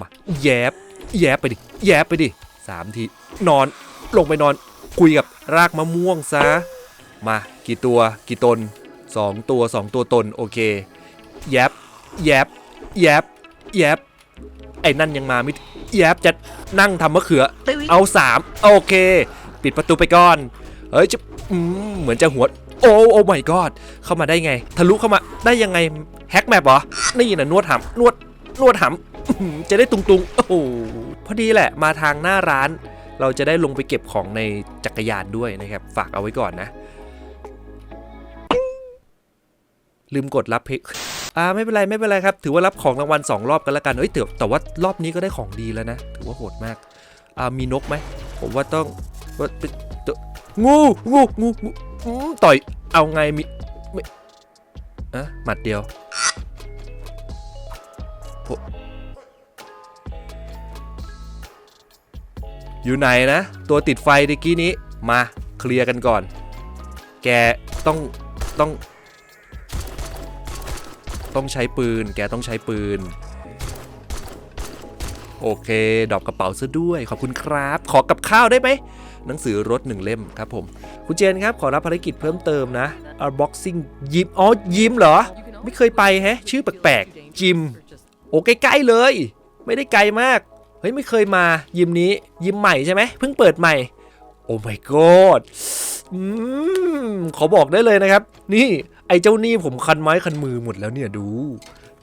มาแยบแยบไปดิ แยบไปดิสามทีนอนลงไปนอนคุยกับรากมะม่วงซะ มากี่ตัวกี่ตนสองตัวสองตัวตนโอเค แยบแยบแยบแยบไอ้นั่นยังมาไม่แยบจะนั่งทำมะเขือ เอาสามโอเค ปิดประตูไปก่อน เฮ้ยจะอืมเหมือนจะหัวโอ้โอ้ไม่กอดเข้ามาได้ไง ทะลุเข้ามาได้ยังไงแฮกแมปเหรอ นี่นะนวดหำนวดนวดหำอื้อหือ จะได้ตุงตุงๆโอ้โหพอดีแหละมาทางหน้าร้าน เราจะได้ลงไปเก็บของในจักรยานด้วยนะครับ ฝากเอาไว้ก่อนนะ ลืมกดรับเพลงอ่าไม่เป็นไรไม่เป็นไรครับ ถือว่ารับของรางวัลสองรอบกันแล้วกันเอ้ยแต่แต่ว่ารอบนี้ก็ได้ของดีแล้วนะถือว่าโหดมากอ่ามีนกไหมผมว่าต้องว่าเป็นตัวงูงูงูงูต่อยเอาไงมีไม่อะหมัดเดียว อยู่ไหนนะ ตัวติดไฟตะกี้นี้มาเคลียร์กันก่อน แกต้องต้อง ต้องใช้ปืน แกต้องใช้ปืน โอเค ดอกกระเป๋าซะด้วย ขอบคุณครับ ขอกับข้าวได้ไหมหนังสือรถหนึ่งเล่มครับผม คุณเจนครับ ขอรับภารกิจเพิ่มเติมนะ unboxing ยิมอ๋อยิมเหรอ ไม่เคยไปแฮะ ชื่อแปลกๆ จิม โอ้ใกล้ๆเลย ไม่ได้ไกลมาก เฮ้ยไม่เคยมายิมนี้ยิมใหม่ใช่ไหมเพิ่งเปิดใหม่ โอ้ my god อืมขอบอกได้เลยนะครับ นี่ไอ้เจ้านี่ผมคันไม้คันมือหมดแล้วเนี่ยดู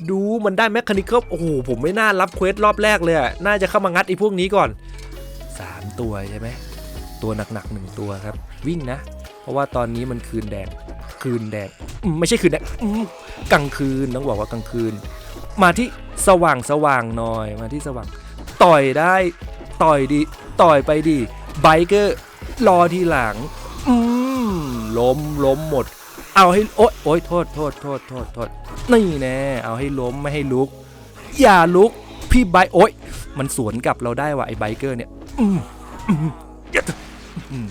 ดูมันได้แมคคานิคอลโอ้โหผมไม่น่ารับเควสรอบแรกเลยอะน่าจะเข้ามางัดไอ้พวกนี้ก่อน 3 ตัวใช่ไหมตัวหนักๆหนึ่งตัวครับ วิ่งนะ เพราะว่าตอนนี้มันคืนแดงคืนแดงไม่ใช่คืนแดงกลางคืนต้องบอกว่ากลางคืน มาที่สว่างสว่างหน่อยมาที่สว่าง ต่อยได้ ต่อยดีต่อยไปดีไบเกอร์รอทีหลัง อืมล้มล้มหมด เอาให้โอ๊ยโอ๊ยโทษโทษโทษโทษโทษนี่แน่เอาให้ล้มไม่ให้ลุก อย่าลุกพี่ไบโอ๊ยมันสวนกลับเราได้ว่ะไอ้ไบเกอร์เนี่ย อืมอืมอืม